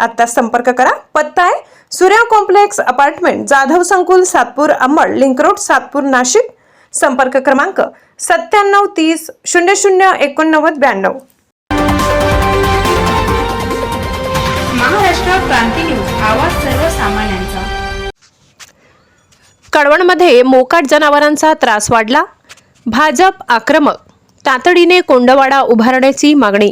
आत्ता संपर्क करा. पत्ता आहे सूर्या कॉम्प्लेक्स अपार्टमेंट जाधव संकुल सातपूर अंबड लिंक रोड सातपूर नाशिक. संपर्क क्रमांक सत्त्याण्णव तीस शून्य शून्य एकोणनव्वद ब्याण्णव. महाराष्ट्र क्रांती न्यूज आवाज सर्वसामान्यांचा. कळवणमध्ये मोकाट जनावरांचा त्रास वाढला. भाजप आक्रमक. तातडीने कोंडवाडा उभारण्याची मागणी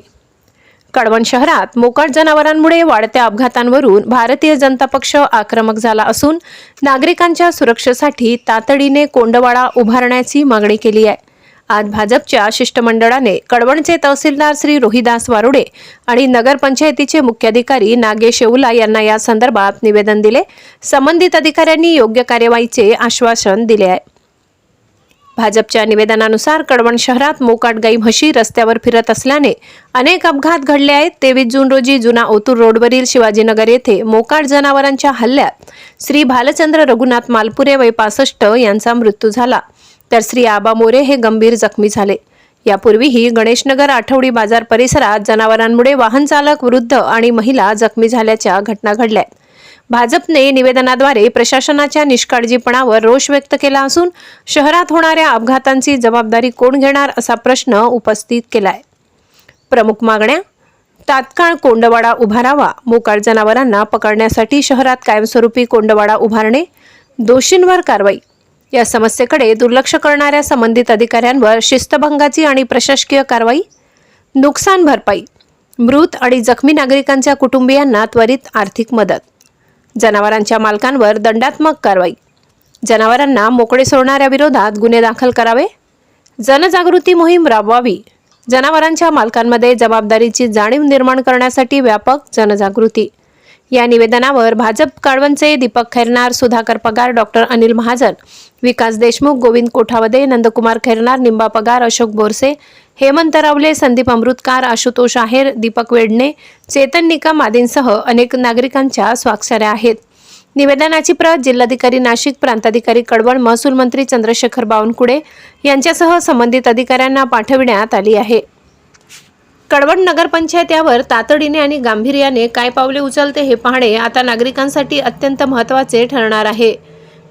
कळवण शहरात मोकाट जनावरांमुळे वाढत्या अपघातांवरून भारतीय जनता पक्ष आक्रमक झाला असून नागरिकांच्या सुरक्षेसाठी तातडीने कोंडवाडा उभारण्याची मागणी केली आहे. आज भाजपच्या शिष्टमंडळाने कडवणचे तहसीलदार श्री रोहिदास वारुडे आणि नगरपंचायतीचे मुख्याधिकारी नागेश येऊला यांना या संदर्भात निवेदन दिले. संबंधित अधिकाऱ्यांनी योग्य कार्यवाहीचे आश्वासन दिले आहे. भाजपच्या निवेदनानुसार कडवण शहरात मोकाट गाई म्हशी रस्त्यावर फिरत असल्याने अनेक अपघात घडले आहेत. तेवीस जून रोजी जुना ओतूर रोडवरील शिवाजीनगर येथे मोकाट जनावरांच्या हल्ल्यात श्री भालचंद्र रघुनाथ मालपुरे वय पासष्ट यांचा मृत्यू झाला. तर श्री आबा मोरे हे गंभीर जखमी झाले. यापूर्वीही गणेशनगर आठवडी बाजार परिसरात जनावरांमुळे वाहन चालक वृद्ध आणि महिला जखमी झाल्याच्या घटना घडल्या भाजपने निवेदनाद्वारे प्रशासनाच्या निष्काळजीपणावर रोष व्यक्त केला असून शहरात होणाऱ्या अपघातांची जबाबदारी कोण घेणार असा प्रश्न उपस्थित केलाय. प्रमुख मागण्या? तात्काळ कोंडवाडा उभारावा मोकाळ जनावरांना पकडण्यासाठी शहरात कायमस्वरूपी कोंडवाडा उभारणे दोषींवर कारवाई. या समस्येकडे दुर्लक्ष करणाऱ्या संबंधित अधिकाऱ्यांवर शिस्तभंगाची आणि प्रशासकीय कारवाई नुकसान भरपाई मृत आणि जखमी नागरिकांच्या कुटुंबियांना त्वरित आर्थिक मदत. जनावरांच्या मालकांवर दंडात्मक कारवाई. जनावरांना मोकळे सोडणाऱ्या विरोधात गुन्हे दाखल करावे. जनजागृती मोहीम राबवावी. जनावरांच्या मालकांमध्ये जबाबदारीची जाणीव निर्माण करण्यासाठी व्यापक जनजागृती. या निवेदनावर भाजप काळवणचे दीपक खैरनार सुधाकर पगार डॉक्टर अनिल महाजन विकास देशमुख गोविंद कोठावदे नंदकुमार खैरनार निंबा पगार अशोक बोरसे हेमंत रावले संदीप अमृतकार आशुतोष आहेर दीपक वेडणे चेतन निकम आदींसह अनेक नागरिकांच्या स्वाक्षऱ्या आहेत. निवेदनाची प्रत जिल्हाधिकारी नाशिक प्रांताधिकारी कडवण महसूल मंत्री चंद्रशेखर बावनकुळे यांच्यासह संबंधित अधिकाऱ्यांना पाठविण्यात आली आहे. कडवण नगरपंचायत यावर तातडीने आणि गांभीर्याने काय पावले उचलते हे पाहणे आता नागरिकांसाठी अत्यंत महत्त्वाचे ठरणार आहे.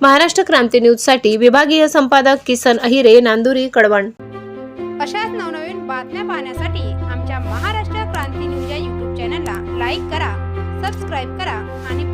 महाराष्ट्र क्रांती न्यूजसाठी विभागीय संपादक किसन अहिरे नांदुरी कडवण. अशाच नवनवीन बातम्या पाहण्यासाठी आमच्या महाराष्ट्र क्रांती न्यूज या यूट्यूब चॅनलला लाईक करा सबस्क्राईब करा आणि